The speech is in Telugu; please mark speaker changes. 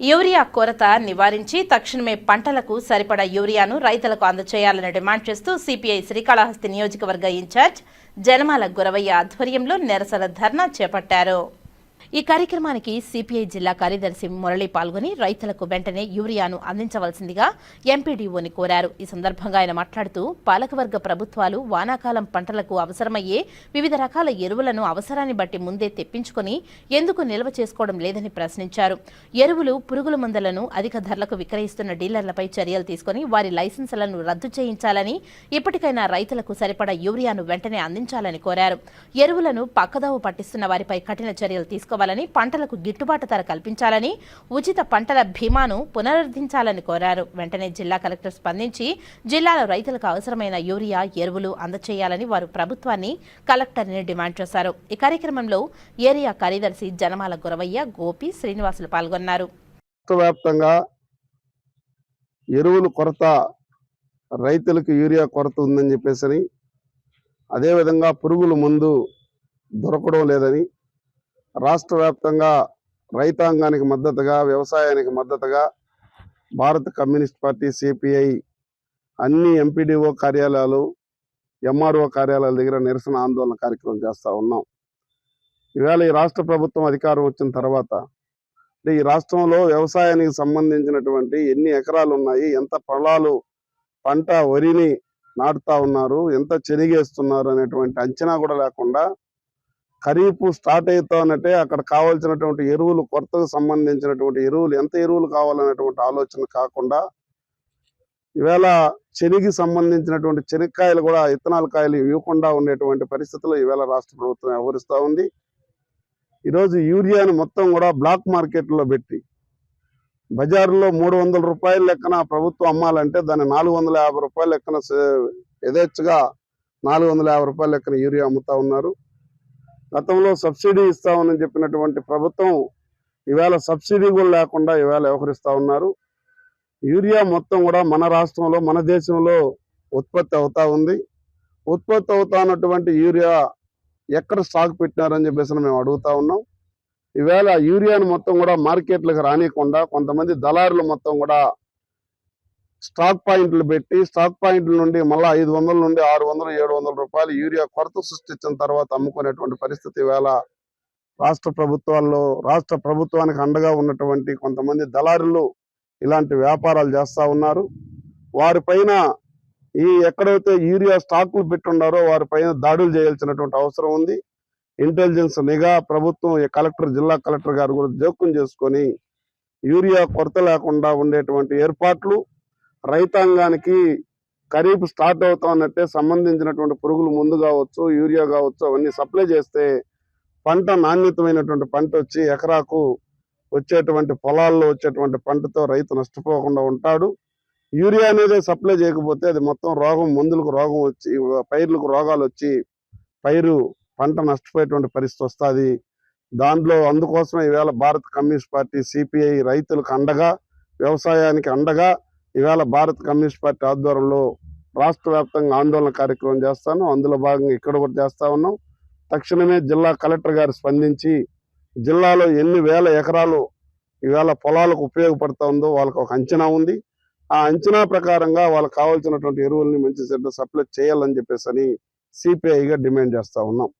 Speaker 1: యూరియా కొరత నివారించి తక్షణమే పంటలకు సరిపడా యూరియాను రైతులకు అందచేయాలని డిమాండ్ చేస్తూ సిపిఐ శ్రీకాళహస్తి నియోజకవర్గ ఇన్ఛార్జ్ జనమాల గురవయ్య ఆధ్వర్యంలో నిరసన ధర్నా చేపట్టారు. ఈ కార్యక్రమానికి సిపిఐ జిల్లా కార్యదర్శి మురళి పాల్గొని రైతులకు వెంటనే యూరియాను అందించవలసిందిగా ఎంపీడీఓని కోరారు. ఈ సందర్భంగా ఆయన మాట్లాడుతూ పాలకవర్గ ప్రభుత్వాలు వానాకాలం పంటలకు అవసరమయ్యే వివిధ రకాల ఎరువులను అవసరాన్ని బట్టి ముందే తెప్పించుకొని ఎందుకు నిల్వ చేసుకోవడం లేదని ప్రశ్నించారు. ఎరువులు పురుగుల మందులను అధిక ధరలకు విక్రయిస్తున్న డీలర్లపై చర్యలు తీసుకుని వారి లైసెన్సులను రద్దు చేయించాలని ఇప్పటికైనా రైతులకు సరిపడా యూరియాను వెంటనే అందించాలని కోరారు. ఎరువులను పక్కదోవ పట్టిస్తున్న వారిపై కఠిన చర్యలు తీసుకోవాలని పంటలకు గిట్టుబాటు ధర కల్పించాలని ఉచిత పంటల బీమాను పునరుద్ధరించాలని కోరారు. వెంటనే జిల్లా కలెక్టర్ స్పందించి జిల్లాలో రైతులకు అవసరమైన యూరియా ఎరువులు అందచేయాలని వారు ప్రభుత్వాన్ని కలెక్టర్ని డిమాండ్ చేశారు. ఈ కార్యక్రమంలో ఏరియా కార్యదర్శి జనమాల గురవయ్య గోపి శ్రీనివాసులు పాల్గొన్నారు.
Speaker 2: వ్యాప్తంగా ఎరువులు కొరత రైతులకు యూరియా కొరత ఉందని చెప్పేసి అదేవిధంగా పురుగుల మందు దొరకడం లేదని రాష్ట్ర వ్యాప్తంగా రైతాంగానికి మద్దతుగా వ్యవసాయానికి మద్దతుగా భారత కమ్యూనిస్ట్ పార్టీ సిపిఐ అన్ని ఎంపీడీఓ కార్యాలయాలు ఎంఆర్ఓ కార్యాలయాల దగ్గర నిరసన ఆందోళన కార్యక్రమం చేస్తూ ఉన్నాం. ఈవేళ ఈ రాష్ట్ర ప్రభుత్వం అధికారం వచ్చిన తర్వాత అంటే ఈ రాష్ట్రంలో వ్యవసాయానికి సంబంధించినటువంటి ఎన్ని ఎకరాలు ఉన్నాయి ఎంత పొలాలు పంట వరిని నాటుతా ఉన్నారు ఎంత చెరిగేస్తున్నారు అనేటువంటి అంచనా కూడా లేకుండా ఖరీఫ్ స్టార్ట్ అవుతానంటే అక్కడ కావాల్సినటువంటి ఎరువులు కొరతకు సంబంధించినటువంటి ఎరువులు ఎంత ఎరువులు కావాలనేటువంటి ఆలోచన కాకుండా ఈవేళ చెనిగి సంబంధించినటువంటి చెనిక్కాయలు కూడా ఇత్తనాల కాయలు ఇవ్వకుండా ఉండేటువంటి పరిస్థితుల్లో ఈవేళ రాష్ట్ర ప్రభుత్వం వ్యవహరిస్తూ ఉంది. ఈరోజు యూరియాను మొత్తం కూడా బ్లాక్ మార్కెట్లో పెట్టి బజారులో మూడు వందల రూపాయల లెక్కన ప్రభుత్వం అమ్మాలంటే దాన్ని నాలుగు వందల యాభై రూపాయల లెక్కన యథేచ్ఛగా నాలుగు వందల యాభై రూపాయల లెక్కన యూరియా అమ్ముతా ఉన్నారు. గతంలో సబ్సిడీ ఇస్తామని చెప్పినటువంటి ప్రభుత్వం ఈవేళ సబ్సిడీ కూడా లేకుండా ఈవేళ వ్యవహరిస్తా ఉన్నారు. యూరియా మొత్తం కూడా మన రాష్ట్రంలో మన దేశంలో ఉత్పత్తి అవుతా ఉంది. ఉత్పత్తి అవుతా ఉన్నటువంటి యూరియా ఎక్కడ స్టాక్ పెట్టినారని చెప్పేసి మేము అడుగుతా ఉన్నాం. ఈవేళ యూరియాను మొత్తం కూడా మార్కెట్లకు రానియకుండా కొంతమంది దళారులు మొత్తం కూడా స్టాక్ పాయింట్లు పెట్టి స్టాక్ పాయింట్ల నుండి మళ్ళీ ఐదు వందల నుండి ఆరు వందలు ఏడు వందల రూపాయలు యూరియా కొరత సృష్టించిన తర్వాత అమ్ముకునేటువంటి పరిస్థితి వేళ రాష్ట్ర ప్రభుత్వాల్లో రాష్ట్ర ప్రభుత్వానికి అండగా ఉన్నటువంటి కొంతమంది దళారులు ఇలాంటి వ్యాపారాలు చేస్తా ఉన్నారు. వారిపైన ఈ ఎక్కడైతే యూరియా స్టాకులు పెట్టుండారో వారిపైన దాడులు చేయాల్సినటువంటి అవసరం ఉంది. ఇంటెలిజెన్స్ నిఘా ప్రభుత్వం ఈ కలెక్టర్ జిల్లా కలెక్టర్ గారు కూడా జోక్యం చేసుకొని యూరియా కొరత లేకుండా ఉండేటువంటి ఏర్పాట్లు రైతాంగానికి ఖరీఫ్ స్టార్ట్ అవుతామన్నట్టే సంబంధించినటువంటి పురుగులు ముందు కావచ్చు యూరియా కావచ్చు అవన్నీ సప్లై చేస్తే పంట నాణ్యతమైనటువంటి పంట వచ్చి ఎకరాకు వచ్చేటువంటి పొలాల్లో వచ్చేటువంటి పంటతో రైతు నష్టపోకుండా ఉంటాడు. యూరియా అనేది సప్లై చేయకపోతే అది మొత్తం రోగం మందులకు రోగం వచ్చి పైర్లకు రోగాలు వచ్చి పైరు పంట నష్టపోయేటువంటి పరిస్థితి వస్తుంది. దాంట్లో అందుకోసమే ఈవేళ భారత కమ్యూనిస్ట్ పార్టీ సిపిఐ రైతులకు అండగా వ్యవసాయానికి అండగా ఇవాళ భారత కమ్యూనిస్ట్ పార్టీ ఆధ్వర్యంలో రాష్ట్ర వ్యాప్తంగా ఆందోళన కార్యక్రమం చేస్తాను. అందులో భాగంగా ఇక్కడ కూడా చేస్తా ఉన్నాం. తక్షణమే జిల్లా కలెక్టర్ గారు స్పందించి జిల్లాలో ఎన్ని వేల ఎకరాలు ఇవాళ పొలాలకు ఉపయోగపడుతూ ఉందో వాళ్ళకి ఒక అంచనా ఉంది. ఆ అంచనా ప్రకారంగా వాళ్ళకి కావాల్సినటువంటి ఎరువుల్ని మంచి చెడ్డ సప్లై చేయాలని చెప్పేసి అని సిపిఐగా డిమాండ్ చేస్తూ ఉన్నాం.